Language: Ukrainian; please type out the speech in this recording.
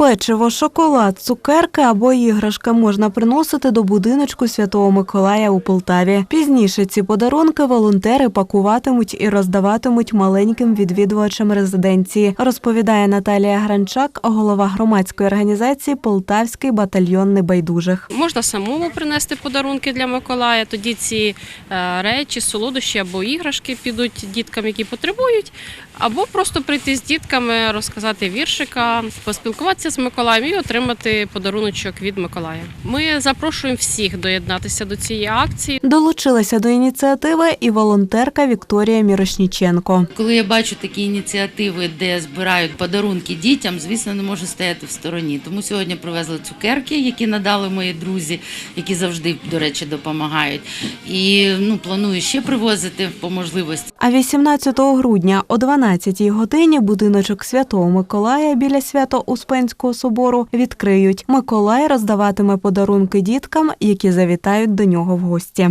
Печиво, шоколад, цукерки або іграшки можна приносити до будиночку Святого Миколая у Полтаві. Пізніше ці подарунки волонтери пакуватимуть і роздаватимуть маленьким відвідувачам резиденції, розповідає Наталія Гранчак, голова громадської організації Полтавський батальйон небайдужих. Можна самому принести подарунки для Миколая. Тоді ці е, речі, солодощі або іграшки підуть діткам, які потребують, або просто прийти з дітками, розказати віршика, поспілкуватися з Миколаєм і отримати подаруночок від Миколая. Ми запрошуємо всіх доєднатися до цієї акції. Долучилася до ініціативи і волонтерка Вікторія Мірошніченко. Коли я бачу такі ініціативи, де збирають подарунки дітям, звісно, не можу стояти в стороні. Тому сьогодні привезли цукерки, які надали мої друзі, які завжди, до речі, допомагають. І ну планую ще привозити по можливості. А 18 грудня о 12 годині будиночок Святого Миколая біля Свято-Успенського собору відкриють. Миколай роздаватиме подарунки діткам, які завітають до нього в гості.